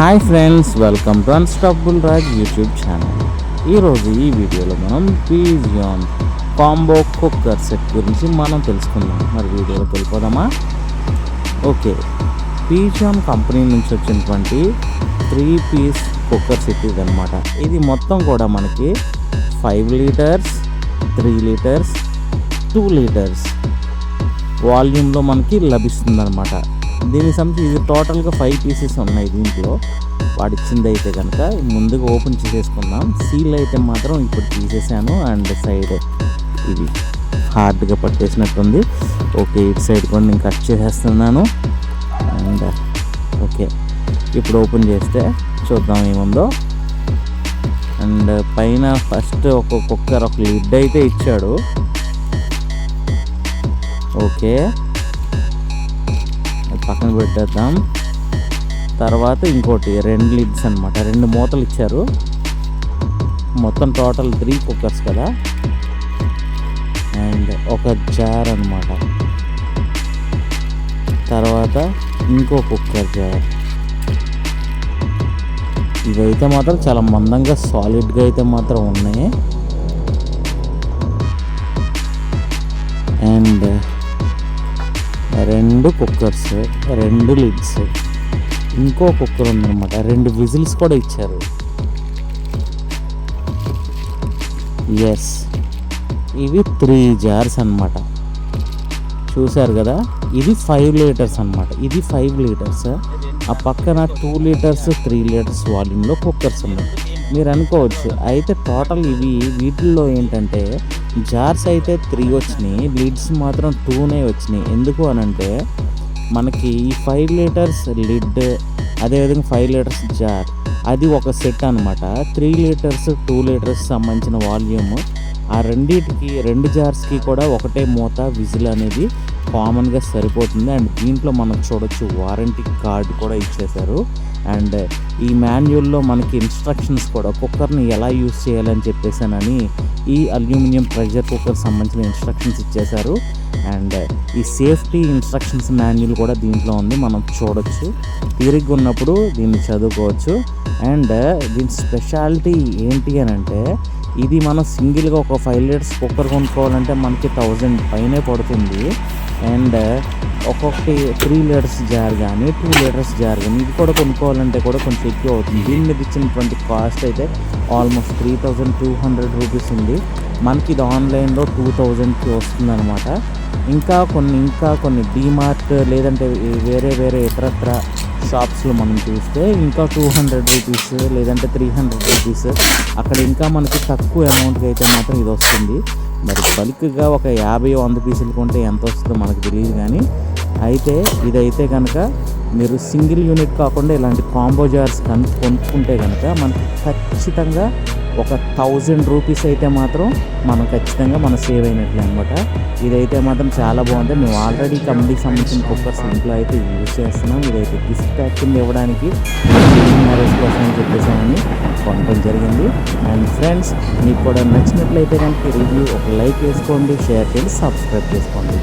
Hi friends welcome to unstoppable Raj YouTube channel ఈరోజు ఈ వీడియోలో మనం పీజియాన్ కాంబో కుక్కర్ సెట్ గురించి మనం తెలుసుకుందాం. మరి వీడియోలోకి వెళ్ళిపోదామా ఓకే. పీజియాన్ కంపెనీ నుంచి వచ్చినటువంటి త్రీ పీస్ కుక్కర్ సెట్ ఇది అనమాట ఇది మొత్తం కూడా మనకి five litres three litres two litres వాల్యూమ్లో మనకి లభిస్తుంది అనమాట దీనికి సంబంధించి ఇది టోటల్గా ఫైవ్ పీసెస్ ఉన్నాయి దీంట్లో. వాడిచ్చింది అయితే కనుక ముందుగా ఓపెన్ చేసేసుకుందాం. సీల్ అయితే మాత్రం ఇప్పుడు తీసేసాను. అండ్ సైడ్ ఇది హార్డ్గా పట్టేసినట్టుంది. ఓకే ఇటు సైడ్ కూడా నేను కట్ చేసేస్తున్నాను. అండ్ ఓకే ఇప్పుడు ఓపెన్ చేస్తే చూద్దాం ఏముందో. అండ్ పైన ఫస్ట్ ఒక కుక్కర్ ఒక లిడ్ అయితే ఇచ్చాడు. ఓకే. పక్కన పెట్టేద్దాం. తర్వాత ఇంకోటి రెండు లిడ్స్ అనమాట రెండు మూతలు ఇచ్చారు. మొత్తం టోటల్ త్రీ కుక్కర్స్ కదా. అండ్ ఒక జార్ అనమాట తర్వాత ఇంకో కుక్కర్ జార్. ఇవైతే మాత్రం చాలా మందంగా సాలిడ్గా అయితే మాత్రం ఉన్నాయి. అండ్ రెండు కుక్కర్స్ రెండు లిడ్స్ ఇంకో కుక్కర్ ఉందన్నమాట. రెండు విజిల్స్ కూడా ఇచ్చారు. ఎస్ ఇవి త్రీ జార్స్ అన్నమాట. చూశారు కదా? ఇది ఫైవ్ లీటర్స్ అన్నమాట. ఇది ఫైవ్ లీటర్స్. ఆ పక్కన టూ లీటర్స్ త్రీ లీటర్స్ వాల్యూమ్లో కుక్కర్స్ ఉన్నాయి. మీరు అనుకోవచ్చు. అయితే టోటల్ ఇవి వీటిల్లో ఏంటంటే జార్స్ అయితే త్రీ వచ్చినాయి లిడ్స్ మాత్రం టూనే వచ్చినాయి. ఎందుకు అనంటే మనకి ఈ ఫైవ్ లీటర్స్ లిడ్ అదేవిధంగా ఫైవ్ లీటర్స్ జార్ అది ఒక సెట్ అనమాట త్రీ లీటర్స్ టూ లీటర్స్ సంబంధించిన వాల్యూమ్. ఆ రెండింటికి రెండు జార్స్కి కూడా ఒకటే మూత విజిల్ అనేది కామన్గా సరిపోతుంది. అండ్ దీంట్లో మనం చూడొచ్చు వారంటీ కార్డు కూడా ఇచ్చేశారు. అండ్ ఈ మాన్యువల్లో మనకి ఇన్స్ట్రక్షన్స్ కూడా కుక్కర్ని ఎలా యూస్ చేయాలని చెప్పేసానని ఈ అల్యూమినియం ప్రెషర్ కుక్కర్ సంబంధించిన ఇన్స్ట్రక్షన్స్ ఇచ్చేశారు. అండ్ ఈ సేఫ్టీ ఇన్స్ట్రక్షన్స్ మాన్యువల్ కూడా దీంట్లో ఉంది మనం చూడొచ్చు. తీరిగ్గా ఉన్నప్పుడు దీన్ని చదువుకోవచ్చు. అండ్ దీని స్పెషాలిటీ ఏంటి అని అంటే ఇది మనం సింగిల్గా ఒక ఫైవ్ లీటర్స్ కుక్కర్ కొనుక్కోవాలంటే మనకి థౌజండ్ పైనే పడుతుంది. అండ్ ఒక్కొక్కటి త్రీ లీటర్స్ జార్ కానీ టూ లీటర్స్ జార్ కానీ ఇది కూడా కొనుక్కోవాలంటే కూడా కొంచెం ఎక్కువ అవుతుంది. దీని మీద ఇచ్చినటువంటి కాస్ట్ అయితే almost three thousand two hundred rupees ఉంది. మనకి ఇది ఆన్లైన్లో టూ థౌజండ్కి వస్తుంది అనమాట ఇంకా కొన్ని ఇంకా కొన్ని డీమార్ట్ లేదంటే వేరే వేరే ఇతరత్ర షాప్స్లో మనం చూస్తే ఇంకా టూ హండ్రెడ్ రూపీస్ లేదంటే త్రీ హండ్రెడ్ రూపీస్ అక్కడ ఇంకా మనకి తక్కువ అమౌంట్కి అయితే మాత్రం ఇది వస్తుంది. మరి బల్క్గా ఒక యాభై వంద పీసులు కొంటే ఎంత వస్తుందో మనకు తెలియదు కానీ అయితే ఇదైతే కనుక మీరు సింగిల్ యూనిట్ కాకుండా ఇలాంటి కాంబో జార్స్ కన్ కొనుక్కుంటే కనుక మనకి ఖచ్చితంగా ఒక థౌజండ్ రూపీస్ అయితే మాత్రం మనం ఖచ్చితంగా మనం సేవ్ అయినట్లే అనమాట ఇదైతే మాత్రం చాలా బాగుంది. మేము ఆల్రెడీ కంపెనీకి సంబంధించిన కుక్కర్స్ ఇంట్లో అయితే యూజ్ చేస్తున్నాం. ఇదైతే గిఫ్ట్ ప్యాకింగ్ ఇవ్వడానికి మ్యారేజ్ కోసం అని చెప్పేసామని కొనడం జరిగింది. అండ్ ఫ్రెండ్స్ మీకు కూడా నచ్చినట్లయితే కనుక రివ్యూ ఒక లైక్ వేసుకోండి షేర్ చేయండి సబ్స్క్రైబ్ చేసుకోండి.